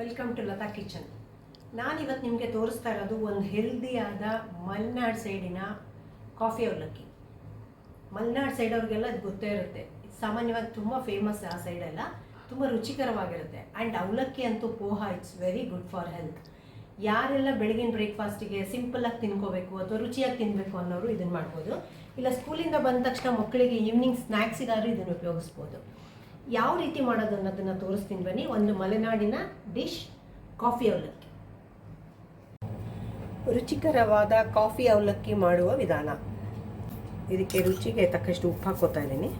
Welcome to Lata kitchen ನಾನಿವತ್ತು ನಿಮಗೆ ತೋರಿಸ್ತಾ ಇರೋದು ಒಂದು ಹೆಲ್ದಿಯಾದ ಮಲೆನಾಡ್ ಸೈಡಿನ ಕಾಫಿ ಅವಲಕ್ಕಿ. ಮಲ್ನಾಡ್ ಸೈಡ್ ಅವ್ರಿಗೆಲ್ಲ ಅದು ಗೊತ್ತೇ ಇರುತ್ತೆ. ಸಾಮಾನ್ಯವಾಗಿ ತುಂಬ ಫೇಮಸ್ ಆ ಸೈಡೆಲ್ಲ ತುಂಬ ರುಚಿಕರವಾಗಿರುತ್ತೆ. ಆ್ಯಂಡ್ ಅವಲಕ್ಕಿ ಅಂತೂ poha it's very good for health ಯಾರೆಲ್ಲ ಬೆಳಗಿನ ಬ್ರೇಕ್ಫಾಸ್ಟಿಗೆ ಸಿಂಪಲಾಗಿ ತಿನ್ಕೋಬೇಕು ಅಥವಾ ರುಚಿಯಾಗಿ ತಿನ್ನಬೇಕು ಅನ್ನೋರು ಇದನ್ನು ಮಾಡ್ಬೋದು. ಇಲ್ಲ ಸ್ಕೂಲಿಂದ ಬಂದ ತಕ್ಷಣ ಮಕ್ಕಳಿಗೆ ಈವ್ನಿಂಗ್ ಸ್ನ್ಯಾಕ್ಸಿಗಾದ್ರೂ ಇದನ್ನು ಉಪಯೋಗಿಸ್ಬೋದು. ಯಾವ ರೀತಿ ಮಾಡೋದು ಅನ್ನೋದನ್ನು ತೋರಿಸ್ತೀನಿ ಬನ್ನಿ. ಒಂದು ಮಲೆನಾಡಿನ ಡಿಶ್ ಕಾಫಿ ಅವಲಕ್ಕಿ. ರುಚಿಕರವಾದ ಕಾಫಿ ಅವಲಕ್ಕಿ ಮಾಡುವ ವಿಧಾನ. ಇದಕ್ಕೆ ರುಚಿಗೆ ತಕ್ಕಷ್ಟು ಉಪ್ಪು ಹಾಕೋತಾ ಇದ್ದೀನಿ.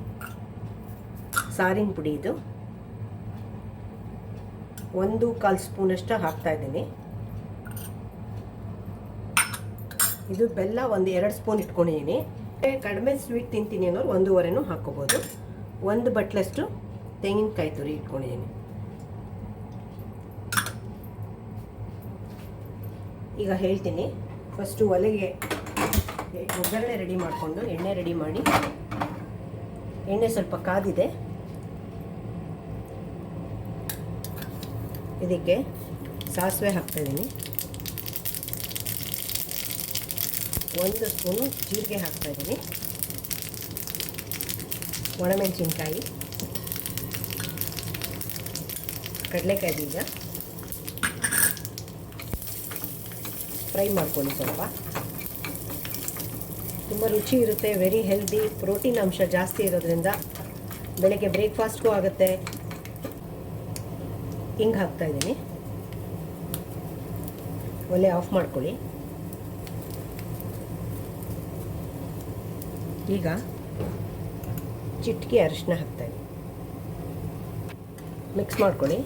ಸಾರಿನ ಪುಡಿ ಇದು. ಒಂದು ಕಾಲು ಸ್ಪೂನಷ್ಟು ಹಾಕ್ತಾ ಇದ್ದೀನಿ. ಇದು ಬೆಲ್ಲ ಒಂದು ಎರಡು ಸ್ಪೂನ್ ಇಟ್ಕೊಂಡಿದ್ದೀನಿ. ಕಡಿಮೆ ಸ್ವೀಟ್ ತಿಂತೀನಿ ಅನ್ನೋರು ಒಂದೂವರೆನೂ ಹಾಕೋಬೋದು ಒಂದು ಬಟ್ಲಷ್ಟು ತೆಂಗಿನಕಾಯಿ ತುರಿ ಇಟ್ಕೊಂಡಿದ್ದೀನಿ ಈಗ ಹೇಳ್ತೀನಿ ಫಸ್ಟು ಒಲೆಗೆ ಒಗ್ಗರಣೆ ರೆಡಿ ಮಾಡಿಕೊಂಡು ಎಣ್ಣೆ ರೆಡಿ ಮಾಡಿ ಎಣ್ಣೆ ಸ್ವಲ್ಪ ಕಾದಿದೆ ಇದಕ್ಕೆ ಸಾಸಿವೆ ಹಾಕ್ತಾಯಿದ್ದೀನಿ ಒಂದು ಸ್ಪೂನು ಜೀರಿಗೆ ಹಾಕ್ತಾಯಿದ್ದೀನಿ ಒಣಮೆಣಸಿನ್ಕಾಯಿ ಕಡಲೆಕಾಯಿ ಬೀಜ. ಫ್ರೈ ಮಾಡ್ಕೊಳ್ಳಿ ಸ್ವಲ್ಪ. ತುಂಬ ರುಚಿ ಇರುತ್ತೆ ವೆರಿ ಹೆಲ್ದಿ ಪ್ರೋಟೀನ್ ಅಂಶ ಜಾಸ್ತಿ ಇರೋದ್ರಿಂದ ಬೆಳಗ್ಗೆ ಬ್ರೇಕ್ಫಾಸ್ಟ್ಗೂ ಆಗುತ್ತೆ. ಹಿಂಗೆ ಹಾಕ್ತಾ ಇದ್ದೀನಿ. ಒಲೆ ಆಫ್ ಮಾಡ್ಕೊಳ್ಳಿ. ಈಗ ಚಿಟ್ಕಿ ಅರಿಶಿನ ಹಾಕ್ತಾಯಿದ್ದೀನಿ ಮಿಕ್ಸ್ ಮಾಡ್ಕೊಳ್ಳಿ.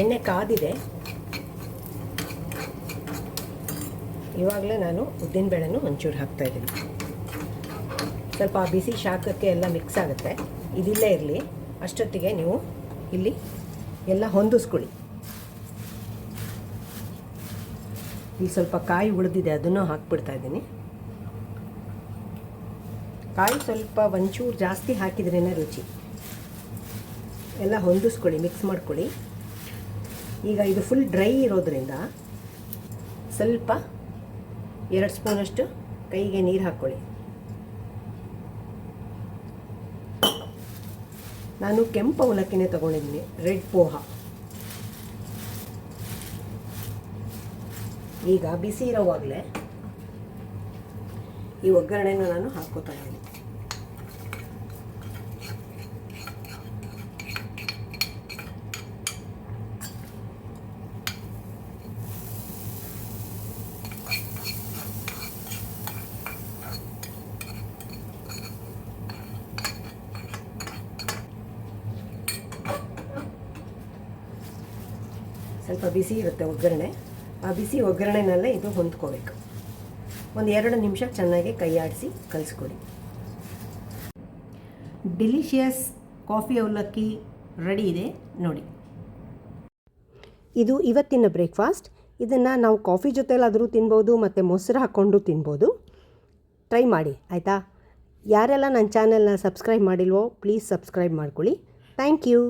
ಎಣ್ಣೆ ಕಾದಿದೆ. ಇವಾಗಲೇ ನಾನು ಉದ್ದಿನಬೇಳೆನೂ ಒಂಚೂರು ಹಾಕ್ತಾಯಿದ್ದೀನಿ ಸ್ವಲ್ಪ ಬಿಸಿ ಶಾಖಕ್ಕೆ ಎಲ್ಲ ಮಿಕ್ಸ್ ಆಗುತ್ತೆ. ಇದಿಲ್ಲೇ ಇರಲಿ. ಅಷ್ಟೊತ್ತಿಗೆ ನೀವು ಇಲ್ಲಿ ಎಲ್ಲ ಹೊಂದಿಸ್ಕೊಳ್ಳಿ. ಇಲ್ಲಿ ಸ್ವಲ್ಪ ಕಾಯಿ ಉಳಿದಿದೆ, ಅದನ್ನು ಹಾಕ್ಬಿಡ್ತಾ ಇದ್ದೀನಿ. ಕಾಯಿ ಸ್ವಲ್ಪ ಒಂಚೂರು ಜಾಸ್ತಿ ಹಾಕಿದ್ರೇ ರುಚಿ. ಎಲ್ಲ ಹೊಂದಿಸ್ಕೊಳ್ಳಿ ಮಿಕ್ಸ್ ಮಾಡ್ಕೊಳ್ಳಿ. ಈಗ ಇದು ಫುಲ್ ಡ್ರೈ ಇರೋದ್ರಿಂದ ಸ್ವಲ್ಪ ಎರಡು ಸ್ಪೂನಷ್ಟು ಕೈಗೆ ನೀರು ಹಾಕ್ಕೊಳ್ಳಿ. ನಾನು ಕೆಂಪು ಅವಲಕ್ಕಿನೇ ತೊಗೊಂಡಿದ್ದೀನಿ ರೆಡ್ ಪೋಹ. ಈಗ ಬಿಸಿ ಇರೋವಾಗಲೇ ಈ ಒಗ್ಗರಣೆನ ನಾನು ಹಾಕ್ಕೋತಾ ಇದ್ದೀನಿ. ಸ್ವಲ್ಪ ಬಿಸಿ ಇರುತ್ತೆ ಒಗ್ಗರಣೆ. ಆ ಬಿಸಿ ಒಗ್ಗರಣೆನಲ್ಲೇ ಇದು ಹೊಂದ್ಕೋಬೇಕು. ಒಂದು ಎರಡು ನಿಮಿಷ ಚೆನ್ನಾಗಿ ಕೈಯಾಡಿಸಿ ಕಲಿಸ್ಕೊಡಿ. ಡಿಲಿಷಿಯಸ್ ಕಾಫಿ ಅವಲಕ್ಕಿ ರೆಡಿ ಇದೆ, ನೋಡಿ. ಇದು ಇವತ್ತಿನ ಬ್ರೇಕ್ಫಾಸ್ಟ್. ಇದನ್ನು ನಾವು ಕಾಫಿ ಜೊತೆಲಾದರೂ ತಿನ್ಬೋದು, ಮತ್ತು ಮೊಸರು ಹಾಕ್ಕೊಂಡು ತಿನ್ಬೋದು. ಟ್ರೈ ಮಾಡಿ, ಆಯಿತಾ? ಯಾರೆಲ್ಲ ನನ್ನ ಚಾನೆಲ್ನ ಸಬ್ಸ್ಕ್ರೈಬ್ ಮಾಡಿಲ್ವೋ, ಪ್ಲೀಸ್ ಸಬ್ಸ್ಕ್ರೈಬ್ ಮಾಡ್ಕೊಳ್ಳಿ. Thank you.